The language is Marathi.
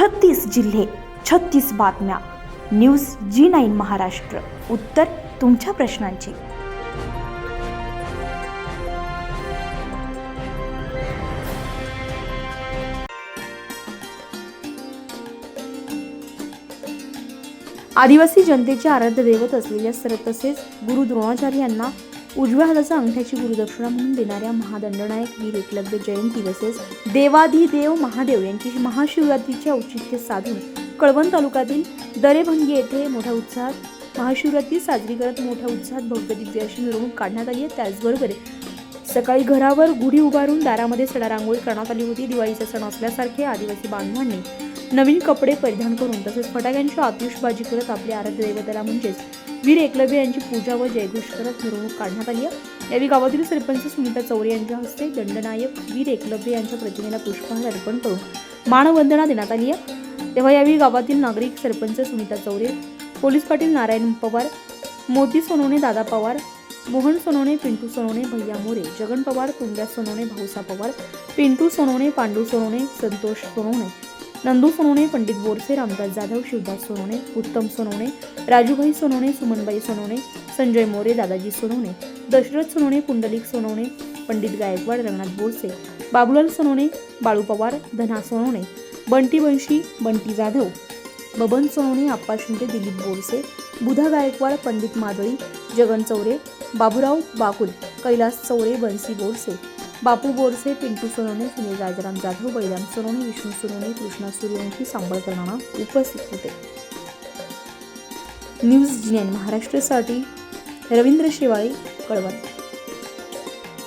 छत्तीस जिल्हे छत्तीस बातम्या. न्यूज जी नाईन महाराष्ट्र. उत्तर तुमच्या प्रश्नांची. आदिवासी जनतेचे आराध्य दैवत असलेल्या सर तसेच गुरु द्रोणाचार्य यांना उजव्या हाताचा अंगठ्याची गुरुदक्षिणा म्हणून देणाऱ्या महादंडनायक वीर एकलव्य जयंती तसेच देवाधिदेव महादेव यांची महाशिवरात्रीचे औचित्य साधून कळवण तालुक्यातील दरेभंगी येथे मोठ्या उत्साहात महाशिवरात्री साजरी करत मोठ्या उत्साहात भव्य दिव्य अशी मिरवणूक काढण्यात आली आहे. त्याचबरोबर सकाळी घरावर गुढी उभारून दारामध्ये सडा रांगोळी करण्यात आली होती. दिवाळीचा सण असल्यासारखे आदिवासी बांधवांनी नवीन कपडे परिधान करून तसेच फटाक्यांची आतिषबाजी करत आपले आराध्य दैवताला म्हणजेच वीर एकलव्य यांची पूजा व जयघोष करत मिरवणूक काढण्यात आली आहे. यावेळी गावातील सरपंच सुनीता चौरे यांच्या हस्ते दंडनायक वीर एकलव्य यांच्या प्रतिमेला पुष्पहार अर्पण करून मानवंदना देण्यात आली आहे. तेव्हा यावेळी गावातील नागरिक सरपंच सुनीता चौरे पोलीस पाटील नारायण पवार मोती सोनवणे दादा पवार मोहन सोनवणे पिंटू सोनवणे भैया मोरे जगन पवार तुंग्या सोनवणे भाऊसा पवार पिंटू सोनवणे पांडू सोनवणे संतोष सोनवणे नंदू सोनवणे पंडित बोरसे रामदास जाधव शिवदास सोनवणे उत्तम सोनवणे राजूभाई सोनवणे सुमनबाई सोनवणे संजय मोरे दादाजी सोनवणे दशरथ सोनवणे पुंडलिक सोनवणे पंडित गायकवाड रंगनाथ बोरसे बाबुलाल सोनवणे बाळू पवार धना सोनवणे बंटी वंशी बंटी जाधव बबन सोनवणे आप्पा शिंदे दिलीप बोरसे बुधा गायकवाड पंडित मादळी जगन चौरे बाबुराव बाकुल कैलास चौरे बन्सी बोरसे बापू बोरसे पिंटू सोनवणे सुनील राजाराम जाधव बैराम सोनवणे विष्णू सोनवणे कृष्णा सूर्यवंशी सांबळकरांना उपस्थित होते. न्यूज जी महाराष्ट्रासाठी रवींद्र शेवाळे कळवण.